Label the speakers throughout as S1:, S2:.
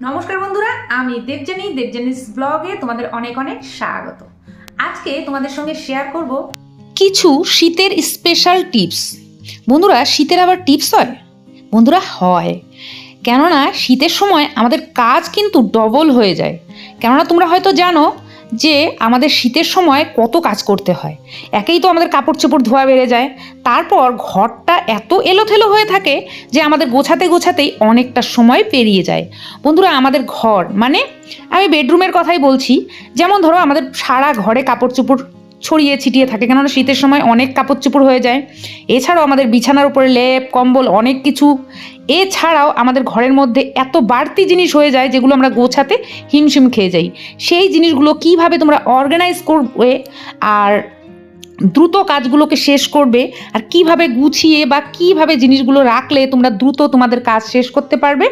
S1: নমস্কার বন্ধুরা, আমি দেবজানি দেবজানিস ব্লগে তোমাদের অনেক অনেক স্বাগত। আজকে তোমাদের সঙ্গে শেয়ার করব কিছু শীতের স্পেশাল টিপস বন্ধুরা, শীতের আবার টিপস হয়? বন্ধুরা, হয়। কেননা, শীতের সময় আমাদের কাজ কিন্তু ডবল হয়ে যায়। কেননা, তোমরা হয়তো জানো যে আমাদের শীতের সময় কত কাজ করতে হয়। একেই তো আমাদের কাপড় চোপড় ধোয়া বেড়ে যায়। তারপর ঘরটা এত এলোথেলো হয়ে থাকে যে আমাদের গোছাতে গোছাতেই অনেকটা সময় পেরিয়ে যায়। বন্ধুরা, আমাদের ঘর মানে আমি বেডরুমের কথাই বলছি। যেমন ধরো আমাদের সারা ঘরে কাপড় চোপড় ছড়িয়ে ছিটিয়ে থাকে, কেননা শীতের সময় অনেক কাপড় চুপড় হয়ে যায়। এছাড়াও আমাদের বিছানার উপরে লেপ, কম্বল, অনেক কিছু। এছাড়াও আমাদের ঘরের মধ্যে এত বাড়তি জিনিস হয়ে যায়, যেগুলো আমরা গোছাতে হিমশিম খেয়ে যাই। সেই জিনিসগুলো কীভাবে তোমরা অর্গানাইজ করবে আর দ্রুত কাজগুলোকে শেষ করবে আর কীভাবে গুছিয়ে বা কীভাবে জিনিসগুলো রাখলে তোমরা দ্রুত তোমাদের কাজ শেষ করতে পারবে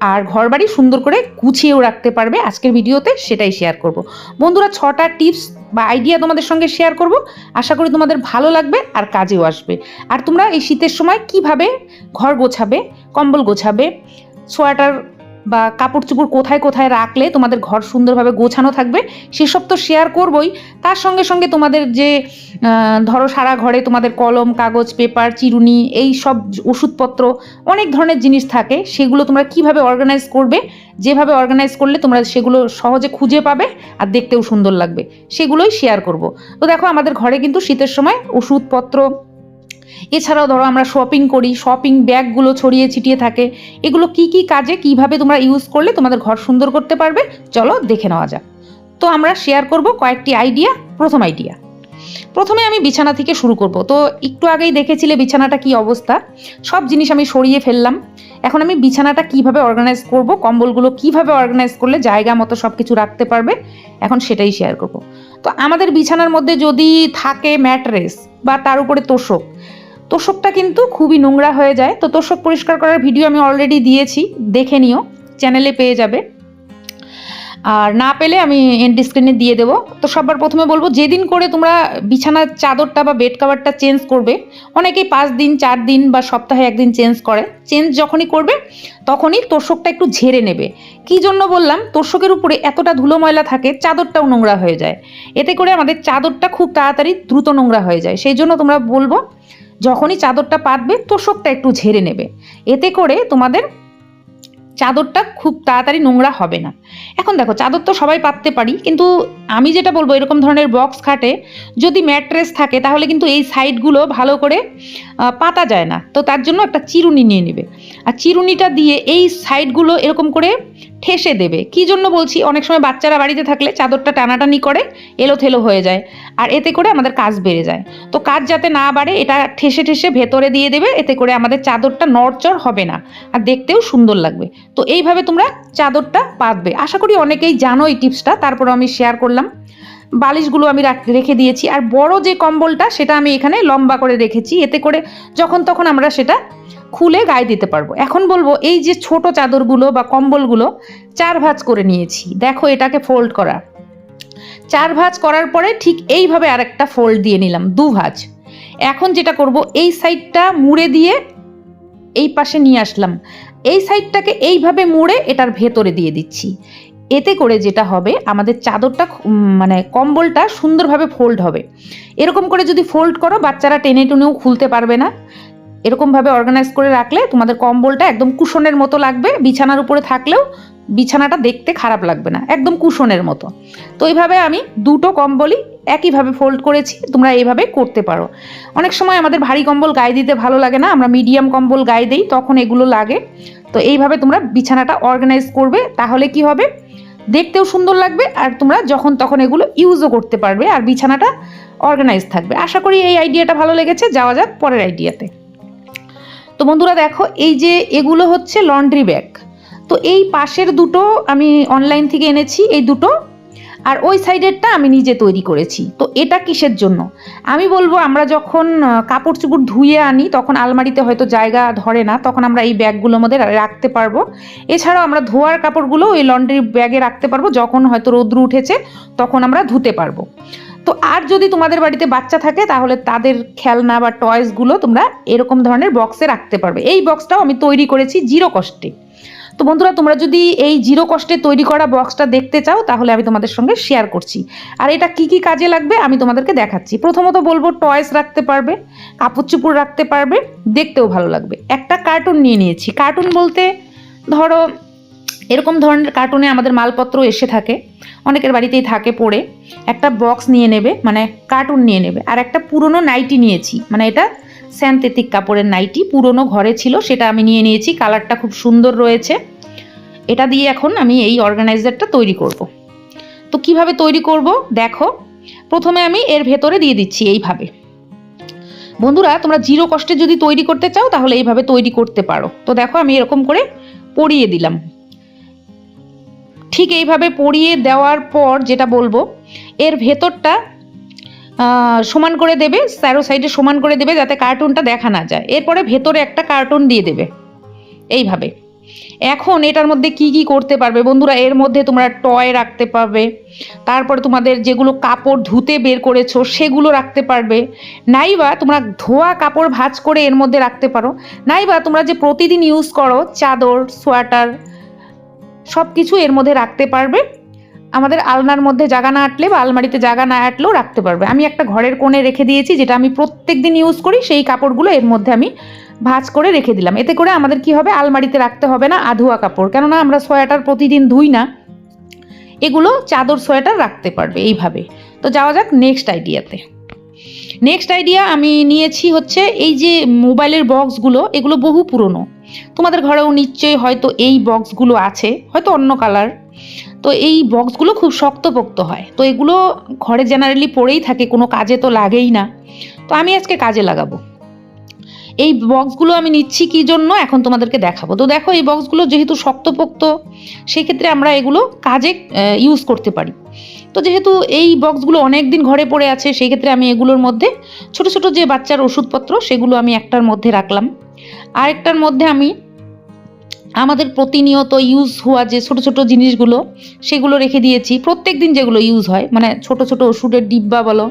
S1: আর ঘরবাড়ি সুন্দর করে গুছিয়েও রাখতে পারবে। আজকের ভিডিওতে সেটাই শেয়ার করব। বন্ধুরা, ছটা টিপস বা আইডিয়া তোমাদের সঙ্গে শেয়ার করব। আশা করি তোমাদের ভালো লাগবে আর কাজেও আসবে। আর তোমরা এই শীতের সময় কীভাবে ঘর গোছাবে, কম্বল গোছাবে, সোয়াটার বা কাপড় চোপড় কোথায় কোথায় রাখলে তোমাদের ঘর সুন্দরভাবে গোছানো থাকবে, সেসব তো শেয়ার করবই। তার সঙ্গে সঙ্গে তোমাদের যে ধরো সারা ঘরে তোমাদের কলম, কাগজ পেপার চিরুনি, এই সব ওষুধপত্র, অনেক ধরনের জিনিস থাকে, সেগুলো তোমরা কীভাবে অর্গানাইজ করবে, যেভাবে অর্গানাইজ করলে তোমরা সেগুলো সহজে খুঁজে পাবে আর দেখতেও সুন্দর লাগবে, সেগুলোই শেয়ার করব। তো দেখো আমাদের ঘরে কিন্তু শীতের সময় ওষুধপত্র এছাড়াও ধরো আমরা শপিং করি শপিং ব্যাগগুলো ছড়িয়ে ছিটিয়ে থাকে, এগুলো কি কি কাজে, কীভাবে তোমরা ইউজ করলে তোমাদের ঘর সুন্দর করতে পারবে, চলো দেখে নেওয়া যাক। তো আমরা শেয়ার করব কয়েকটি আইডিয়া প্রথম আইডিয়া প্রথমে আমি বিছানা থেকে শুরু করব। তো একটু আগেই দেখেছিলে বিছানাটা কি অবস্থা? সব জিনিস আমি সরিয়ে ফেললাম। এখন আমি বিছানাটা কীভাবে অর্গানাইজ করব, কম্বলগুলো কীভাবে অর্গানাইজ করলে জায়গা মতো সব কিছু রাখতে পারবে, এখন সেটাই শেয়ার করব। তো আমাদের বিছানার মধ্যে যদি থাকে ম্যাট্রেস বা তার উপরে তোষক তোষকটা কিন্তু খুবই নোংরা হয়ে যায়। তো তোষক পরিষ্কার করার ভিডিও আমি অলরেডি দিয়েছি, দেখে নিও চ্যানেলে পেয়ে যাবে। আর না পেলে আমি এন্ড স্ক্রিনে দিয়ে দেবো। তো সবার প্রথমে বলব, যেদিন করে তোমরা বিছানার চাদরটা বা বেড কাভারটা চেঞ্জ করবে, অনেকেই পাঁচ দিন, চার দিন বা সপ্তাহে একদিন চেঞ্জ করে। চেঞ্জ যখনই করবে, তখনই তোষকটা একটু ঝেড়ে নেবে। কি জন্য বললাম, তোষকের উপরে এতটা ধুলো ময়লা থাকে, চাদরটাও নোংরা হয়ে যায়। এতে করে আমাদের চাদরটা খুব তাড়াতাড়ি দ্রুত নোংরা হয়ে যায়। সেই জন্য তোমরা বলব যখনই চাদরটা পাতবে, তোষকটা একটু ঝেড়ে নেবে। এতে করে তোমাদের চাদরটা খুব তাড়াতাড়ি নোংরা হবে না। এখন দেখো, চাদর তো সবাই পাততে পারি, কিন্তু আমি যেটা বলব, এরকম ধরনের বক্স খাটে যদি ম্যাট্রেস থাকে, তাহলে কিন্তু এই সাইডগুলো ভালো করে পাতা যায় না। তো তার জন্য একটা চিরুনি নিয়ে নেবে। আর চিরুনিটা দিয়ে এই সাইডগুলো এরকম করে ঠেসে দেবে। কি জন্য বলছি? অনেক সময় বাচ্চারা বাড়িতে থাকলে চাদরটা টানাটানি করে, এলোথেলো হয়ে যায়। আর এতে করে আমাদের কাজ বেড়ে যায়। তো কাজ যাতে না বাড়ে, এটা ঠেসে ঠেসে ভেতরে দিয়ে দেবে, এতে করে আমাদের চাদরটা নড়চড় হবে না। আর দেখতেও সুন্দর লাগবে। তো এইভাবে তোমরা চাদরটা পাতবে। আশা করি অনেকেই জানো এই টিপসটা তারপর আমি শেয়ার করলাম। বালিশগুলো আমি রেখে দিয়েছি। আর বড় যে কম্বলটা, সেটা আমি এখানে লম্বা করে রেখেছি। এতে করে যখন তখন আমরা সেটা খুলে গায়ে দিতে পারব। এখন বলব, এই যে ছোট চাদরগুলো বা কম্বলগুলো চার ভাঁজ করে নিয়েছি, দেখো এটাকে ফোল্ড করা চার ভাঁজ করার পরে ঠিক এইভাবে আরেকটা ফোল্ড দিয়ে নিলাম, দু ভাঁজ। এখন যেটা করব, এই সাইডটা মুড়ে দিয়ে এই পাশে নিয়ে আসলাম। এই সাইডটাকে এইভাবে মুড়ে এটার ভেতরে দিয়ে দিচ্ছি। এতে করে যেটা হবে, আমাদের চাদরটা মানে কম্বলটা সুন্দরভাবে ফোল্ড হবে। এরকম করে যদি ফোল্ড করো, বাচ্চারা টেনে টুনেও খুলতে পারবে না। এরকমভাবে অর্গানাইজ করে রাখলে তোমাদের কম্বলটা একদম কুশনের মতো লাগবে, বিছানার উপরে থাকলেও বিছানাটা দেখতে খারাপ লাগবে না, একদম কুশনের মতো। তো এইভাবে আমি দুটো কম্বলই একইভাবে ফোল্ড করেছি, তোমরা এইভাবে করতে পারো। অনেক সময় আমাদের ভারী কম্বল গায়ে দিতে ভালো লাগে না, আমরা মিডিয়াম কম্বল গায়ে দিই, তখন এগুলো লাগে। তো এইভাবে তোমরা বিছানাটা অর্গানাইজ করবে, তাহলে কি হবে? দেখতেও সুন্দর লাগবে, আর তোমরা যখন তখন এগুলো ইউজও করতে পারবে, আর বিছানাটা অর্গানাইজ থাকবে। আশা করি এই আইডিয়াটা ভালো লেগেছে, যাওয়া যাক পরের আইডিয়াতে তো বন্ধুরা দেখো, এই যে এগুলো হচ্ছে লন্ড্রি ব্যাগ তো এই পাশের দুটো আমি অনলাইন থেকে এনেছি, এই দুটো। আর ওই সাইডেরটা আমি নিজে তৈরি করেছি। তো এটা কিসের জন্য? আমি বলব, আমরা যখন কাপড় চোপড় ধুয়ে আনি, তখন আলমারিতে হয়তো জায়গা ধরে না, তখন আমরা এই ব্যাগগুলোর মধ্যে রাখতে পারব। এছাড়াও আমরা ধোয়ার কাপড়গুলো ওই লন্ড্রি ব্যাগে রাখতে পারব, যখন হয়তো রোদ্রু উঠেছে, তখন আমরা ধুতে পারব। তো আর যদি তোমাদের বাড়িতে বাচ্চা থাকে, তাহলে তাদের খেলনা বা টয়েসগুলো তোমরা এরকম ধরনের বক্সে রাখতে পারবে। এই বক্সটাও আমি তৈরি করেছি জিরো কস্টে তো বন্ধুরা, তোমরা যদি এই জিরো কস্টে তৈরি করা বক্সটা দেখতে চাও, তাহলে আমি তোমাদের সঙ্গে শেয়ার করছি। আর এটা কি কি কাজে লাগবে, আমি তোমাদেরকে দেখাচ্ছি। প্রথমত বলব টয়েস রাখতে পারবে, কাপড় চুপড় রাখতে পারবে, দেখতেও ভালো লাগবে। একটা কার্টুন নিয়ে নিয়েছি। কার্টুন বলতে ধরো এরকম ধরনের কার্টুনে আমাদের মালপত্র এসে থাকে। অনেকের বাড়িতেই থাকে পড়ে। একটা বক্স নিয়ে নেবে মানে কার্টুন নিয়ে নেবে। আর একটা পুরনো নাইটি নিয়েছি মানে এটা স্যান্থেটিক কাপড়ের নাইটি পুরনো ঘরে ছিল, সেটা আমি নিয়ে নিয়েছি। কালারটা খুব সুন্দর রয়েছে। এটা দিয়ে এখন আমি এই অর্গানাইজারটা তৈরি করব। তো কীভাবে তৈরি করব? দেখো, প্রথমে আমি এর ভেতরে দিয়ে দিচ্ছি এইভাবে। বন্ধুরা, তোমরা জিরো কষ্টে যদি তৈরি করতে চাও, তাহলে এইভাবে তৈরি করতে পারো। তো দেখো, আমি এরকম করে পরিয়ে দিলাম। ঠিক এইভাবে পরিয়ে দেওয়ার পর যেটা বলব, এর ভেতরটা সমান করে দেবে, স্যারো সাইডে সমান করে দেবে যাতে কার্টুনটা দেখা না যায়। এরপরে ভেতরে একটা কার্টুন দিয়ে দেবে, এইভাবে। এখন এটার মধ্যে কি কি করতে পারবে? বন্ধুরা, এর মধ্যে তোমরা টয় রাখতে পারবে, তারপরে তোমাদের যেগুলো কাপড় ধুতে বের করেছ সেগুলো রাখতে পারবে। নাইবা তোমরা ধোয়া কাপড় ভাঁজ করে এর মধ্যে রাখতে পারো। নাইবা তোমরা যে প্রতিদিন ইউজ করো, চাদর, সোয়াটার সব কিছু এর মধ্যে রাখতে পারবে। আমাদের আলনার মধ্যে জায়গা না আটলে বা আলমারিতে জায়গা না আটলেও রাখতে পারবে। আমি একটা ঘরের কোণে রেখে দিয়েছি, যেটা আমি প্রত্যেক দিন ইউজ করি, সেই কাপড়গুলো এর মধ্যে আমি ভাঁজ করে রেখে দিলাম। এতে করে আমাদের কি হবে? আলমারিতে রাখতে হবে না আধুয়া কাপড়। কেননা আমরা সোয়েটার প্রতিদিন ধুই না, এগুলো চাদর সোয়েটার রাখতে পারবে এইভাবে। তো যাওয়া যাক নেক্সট আইডিয়াতে নেক্সট আইডিয়া আমি নিয়েছি হচ্ছে এই যে মোবাইলের বক্সগুলো এগুলো বহু পুরনো। তোমাদের ঘরেও নিশ্চয়ই হয়তো এই বক্সগুলো আছে, হয়তো অন্য কালার তো এই বক্সগুলো খুব শক্তপোক্ত হয়। তো এগুলো ঘরে জেনারেলি পড়েই থাকে, কোনো কাজে তো লাগেই না। তো আমি আজকে কাজে লাগাবো। এই বক্সগুলো আমি নিচ্ছি কি জন্য? এখন তোমাদেরকে দেখাবো। তো দেখো, এই বক্সগুলো যেহেতু শক্তপোক্ত, সেক্ষেত্রে আমরা এগুলো কাজে ইউজ করতে পারি। তো যেহেতু এই বক্সগুলো অনেক দিন ঘরে পড়ে আছে, সেই ক্ষেত্রে আমি এগুলোর মধ্যে ছোট ছোট যে বাচ্চার ওষুধপত্র, সেগুলো আমি একটার মধ্যে রাখলাম। আরেকটার মধ্যে আমি আমাদের প্রতিনিয়ত ইউজ হওয়া যে ছোট ছোট জিনিসগুলো, সেগুলো রেখে দিয়েছি। প্রত্যেক দিন যেগুলো ইউজ হয় মানে ছোট ছোট ওষুধের ডিব্বা বলো,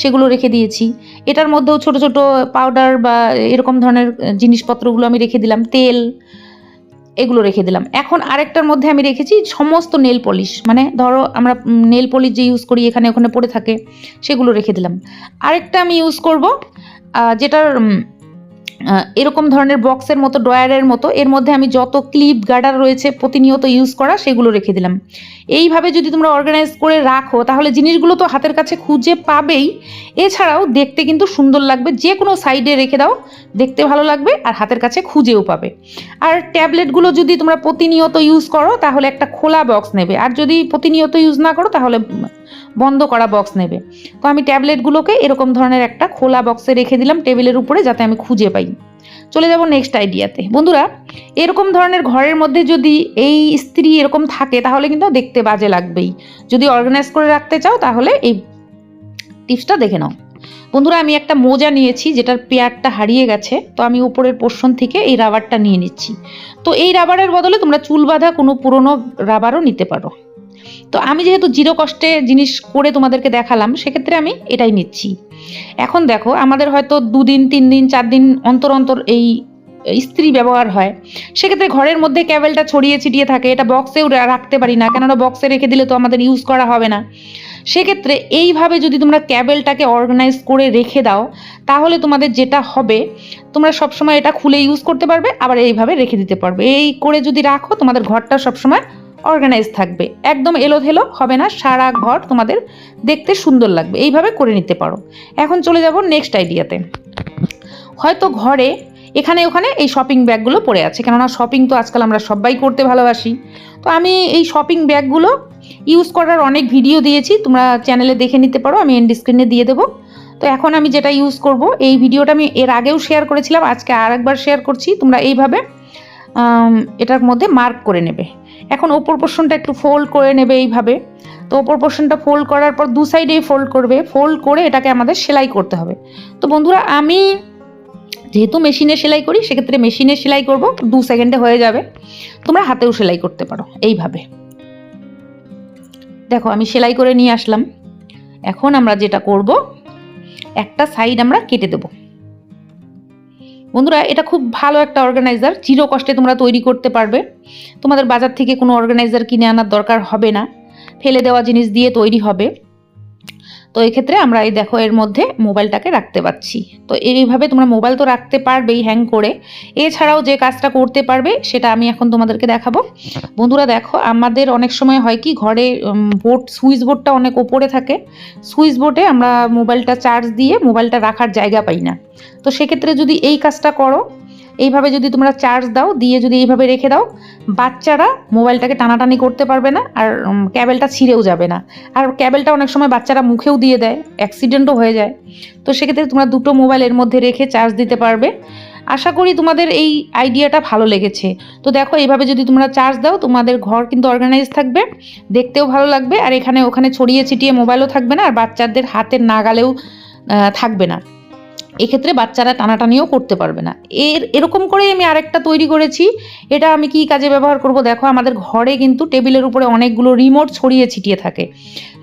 S1: সেগুলো রেখে দিয়েছি। এটার মধ্যেও ছোট ছোট পাউডার বা এরকম ধরনের জিনিসপত্রগুলো আমি রেখে দিলাম, তেল, এগুলো রেখে দিলাম। এখন আরেকটার মধ্যে আমি রেখেছি সমস্ত নেল পলিশ মানে ধরো আমরা নেল পলিশ যে ইউজ করি এখানে, ওখানে পড়ে থাকে, সেগুলো রেখে দিলাম। আরেকটা আমি ইউজ করব যেটার এরকম ধরনের বক্সের মতো, ড্রয়ারের মতো, এর মধ্যে আমি যত ক্লিপ গার্ডার রয়েছে প্রতিনিয়ত ইউজ করা, সেগুলো রেখে দিলাম। এইভাবে যদি তোমরা অর্গানাইজ করে রাখো, তাহলে জিনিসগুলো তো হাতের কাছে খুঁজে পাবেই। এছাড়াও দেখতে কিন্তু সুন্দর লাগবে যে কোনো সাইডে রেখে দাও, দেখতে ভালো লাগবে আর হাতের কাছে খুঁজেও পাবে। আর ট্যাবলেটগুলো যদি তোমরা প্রতিনিয়ত ইউজ করো, তাহলে একটা খোলা বক্স নেবে। আর যদি প্রতিনিয়ত ইউজ না করো, তাহলে বন্ধ করা বক্স নেবে। তো আমি ট্যাবলেটগুলোকে এরকম ধরনের একটা খোলা বক্সে রেখে দিলাম টেবিলের উপরে যাতে আমি খুঁজে পাই। চলে যাব নেক্সট আইডিয়াতে বন্ধুরা, এরকম ধরনের ঘরের মধ্যে যদি এই স্ত্রী এরকম থাকে, তাহলে কিন্তু দেখতে বাজে লাগবেই। যদি অর্গানাইজ করে রাখতে চাও, তাহলে এই টিপসটা দেখে নাও। বন্ধুরা, আমি একটা মোজা নিয়েছি, যেটার পেয়ারটা হারিয়ে গেছে। তো আমি উপরের পোর্শন থেকে এই রাবারটা নিয়ে নিচ্ছি। তো এই রাবারের বদলে তোমরা চুল বাঁধা কোনো পুরনো রাবারও নিতে পারো। তো আমি যেহেতু জিরো কষ্টে জিনিস করে তোমাদেরকে দেখালাম, সেক্ষেত্রে আমি এটাই নিচ্ছি। এখন দেখো, আমাদের হয়তো দুদিন তিন দিন চার দিন অন্তর অন্তর এই ইস্ত্রি ব্যবহার হয়। সেক্ষেত্রে ঘরের মধ্যে ক্যাবেলটা ছড়িয়ে ছিটিয়ে থাকে, এটা বক্সেও রাখতে পারি না, কেননা বক্সে রেখে দিলে তো আমাদের ইউজ করা হবে না। সেক্ষেত্রে এইভাবে যদি তোমরা ক্যাবেলটাকে অর্গানাইজ করে রেখে দাও, তাহলে তোমাদের যেটা হবে, তোমরা সবসময় এটা খুলে ইউজ করতে পারবে, আবার এইভাবে রেখে দিতে পারবে। এই করে যদি রাখো, তোমাদের ঘরটা সবসময় অর্গানাইজ থাকবে। একদম এলোধেলো হবে না, সারা ঘর তোমাদের দেখতে সুন্দর লাগবে। এইভাবে করে নিতে পারো। এখন চলে যাব নেক্সট আইডিয়াতে হয়তো ঘরে এখানে ওখানে এই শপিং ব্যাগগুলো পড়ে আছে, কেননা শপিং তো আজকাল আমরা সবাই করতে ভালোবাসি। তো আমি এই শপিং ব্যাগগুলো ইউজ করার অনেক ভিডিও দিয়েছি, তোমরা চ্যানেলে দেখে নিতে পারো, আমি এন্ড স্ক্রিনে দিয়ে দেবো। তো এখন আমি যেটা ইউজ করব, এই ভিডিওটা আমি এর আগেও শেয়ার করেছিলাম, আজকে আর একবার শেয়ার করছি, তোমরা এইভাবে এটার মধ্যে মার্ক করে নেবে। এখন ওপর পোর্শনটা একটু ফোল্ড করে নেবে এইভাবে। তো ওপর পোর্শনটা ফোল্ড করার পর দু সাইডেই ফোল্ড করবে। ফোল্ড করে এটাকে আমাদের সেলাই করতে হবে। তো বন্ধুরা, আমি যেহেতু মেশিনে সেলাই করি, সেক্ষেত্রে মেশিনে সেলাই করব, দু সেকেন্ডে হয়ে যাবে। তোমরা হাতেও সেলাই করতে পারো, এইভাবে। দেখো, আমি সেলাই করে নিয়ে আসলাম। এখন আমরা যেটা করব, একটা সাইড আমরা কেটে দেব। বন্ধুরা, এটা খুব ভালো একটা অর্গানাইজার চির কষ্টে তোমরা তৈরি করতে পারবে। তোমাদের বাজার থেকে কোনো অর্গানাইজার কিনে আনার দরকার হবে না। ফেলে দেওয়া জিনিস দিয়ে তৈরি হবে। তো এক্ষেত্রে আমরা এই দেখো এর মধ্যে মোবাইলটাকে রাখতে পারছি। তো এইভাবে তোমরা মোবাইল তো রাখতে পারবেই হ্যাং করে। এছাড়াও যে কাজটা করতে পারবে সেটা আমি এখন তোমাদেরকে দেখাবো। বন্ধুরা দেখো, আমাদের অনেক সময় হয় কি ঘরে বোর্ড সুইচ বোর্ডটা অনেক ওপরে থাকে। সুইচ বোর্ডে আমরা মোবাইলটা চার্জ দিয়ে মোবাইলটা রাখার জায়গা পাই না। তো সেক্ষেত্রে যদি এই কাজটা করো এইভাবে যদি তোমরা চার্জ দাও, দিয়ে যদি এইভাবে রেখে দাও, বাচ্চারা মোবাইলটাকে টানাটানি করতে পারবে না আর ক্যাবেলটা ছিঁড়েও যাবে না। আর ক্যাবেলটা অনেক সময় বাচ্চারা মুখেও দিয়ে দেয় অ্যাক্সিডেন্টও হয়ে যায়। তো সেক্ষেত্রে তোমরা দুটো মোবাইলের মধ্যে রেখে চার্জ দিতে পারবে। আশা করি তোমাদের এই আইডিয়াটা ভালো লেগেছে। তো দেখো, এইভাবে যদি তোমরা চার্জ দাও, তোমাদের ঘর কিন্তু অর্গানাইজ থাকবে, দেখতেও ভালো লাগবে। আর এখানে, ওখানে ছড়িয়ে ছিটিয়ে মোবাইলও থাকবে না, আর বাচ্চাদের হাতের নাগালেও থাকবে না। এক্ষেত্রে বাচ্চারা টানাটানিও করতে পারবে না। এর, এরকম করেই আমি আরেকটা তৈরি করেছি। এটা আমি কি কাজে ব্যবহার করব? দেখো, আমাদের ঘরে কিন্তু টেবিলের উপরে অনেকগুলো রিমোট ছড়িয়ে ছিটিয়ে থাকে।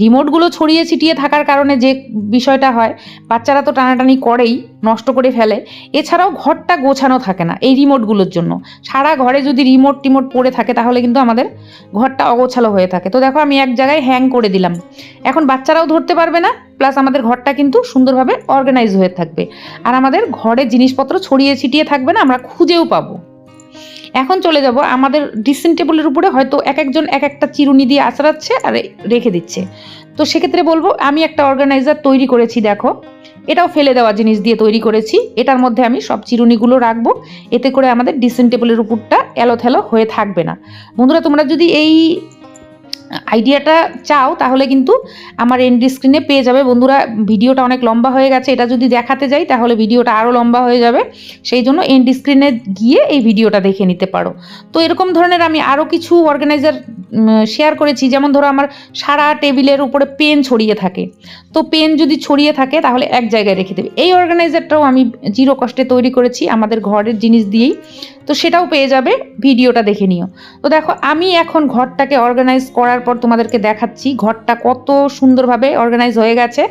S1: রিমোটগুলো ছড়িয়ে ছিটিয়ে থাকার কারণে যে বিষয়টা হয়, বাচ্চারা তো টানাটানি করেই, নষ্ট করে ফেলে। এছাড়াও ঘরটা গোছানো থাকে না এই রিমোটগুলোর জন্য। সারা ঘরে যদি রিমোট টিমোট পড়ে থাকে, তাহলে কিন্তু আমাদের ঘরটা অগোছালো হয়ে থাকে। তো দেখো, আমি এক জায়গায় হ্যাং করে দিলাম। এখন বাচ্চারাও ধরতে পারবে না। প্লাস আমাদের ঘরটা কিন্তু সুন্দরভাবে অর্গানাইজ হয়ে থাকবে। আর আমাদের ঘরে জিনিসপত্র ছড়িয়ে ছিটিয়ে থাকবে না, আমরা খুঁজেও পাবো। এখন চলে যাব, আমাদের ড্রেসিং টেবিলের উপরে হয়তো এক একজন এক একটা চিরুনি দিয়ে আঁচড়াচ্ছে আর রেখে দিচ্ছে। তো সেক্ষেত্রে বলব, আমি একটা অর্গানাইজার তৈরি করেছি, দেখো। এটাও ফেলে দেওয়া জিনিস দিয়ে তৈরি করেছি। এটার মধ্যে আমি সব চিরুনিগুলো রাখব। এতে করে আমাদের ড্রেসিং টেবিলের উপরটা এলোথেলো হয়ে থাকবে না। বন্ধুরা, তোমরা যদি এই আইডিয়াটা চাও, তাহলে কিন্তু আমার এন্ড স্ক্রিনে পেয়ে যাবে। বন্ধুরা, ভিডিওটা অনেক লম্বা হয়ে গেছে, এটা যদি দেখাতে যাই, তাহলে ভিডিওটা আরও লম্বা হয়ে যাবে। সেই জন্য এন্ড স্ক্রিনে গিয়ে এই ভিডিওটা দেখে নিতে পারো। তো এরকম ধরনের আমি আরও কিছু অর্গানাইজার শেয়ার করেছি। যেমন ধরো, আমার সারা টেবিলের উপরে পেন ছড়িয়ে থাকে। তো পেন যদি ছড়িয়ে থাকে, তাহলে এক জায়গায় রেখে দেবে। এই অর্গানাইজারটাও আমি জিরো কষ্টে তৈরি করেছি, আমাদের ঘরের জিনিস দিয়েই। তো সেটাও পেয়ে যাবে, ভিডিওটা দেখে নিও। তো দেখো, আমি এখন ঘরটাকে অর্গানাইজ করার পর তোমাদেরকে দেখাচ্ছি ঘরটা কত সুন্দরভাবে অর্গানাইজ হয়ে গেছে।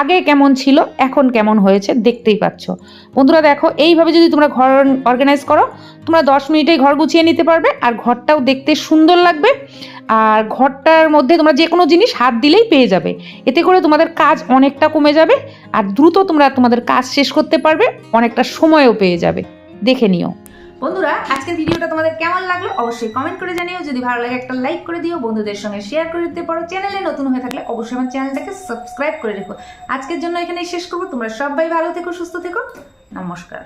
S1: আগে কেমন ছিল, এখন কেমন হয়েছে দেখতেই পাচ্ছ। বন্ধুরা দেখো, এইভাবে যদি তোমরা ঘর অর্গানাইজ করো, তোমরা দশ মিনিটেই ঘর গুছিয়ে নিতে পারবে আর ঘরটাও দেখতে সুন্দর লাগবে। আর ঘরটার মধ্যে তোমরা যে কোনো জিনিস হাত দিলেই পেয়ে যাবে। এতে করে তোমাদের কাজ অনেকটা কমে যাবে আর দ্রুত তোমরা তোমাদের কাজ শেষ করতে পারবে, অনেকটা সময়ও পেয়ে যাবে। দেখে নিও।
S2: বন্ধুরা, আজকের ভিডিওটা তোমাদের কেমন লাগল অবশ্যই কমেন্ট করে জানিও। যদি ভালো লাগে একটা লাইক করে দিও, বন্ধুদের সঙ্গে শেয়ার করে দিতে পারো। চ্যানেলে নতুন হয়ে থাকলে অবশ্যই আমার চ্যানেলটাকে সাবস্ক্রাইব করে রেখো। আজকের জন্য এখানেই শেষ করব। তোমরা সবাই ভালো থেকো, সুস্থ থেকো। নমস্কার।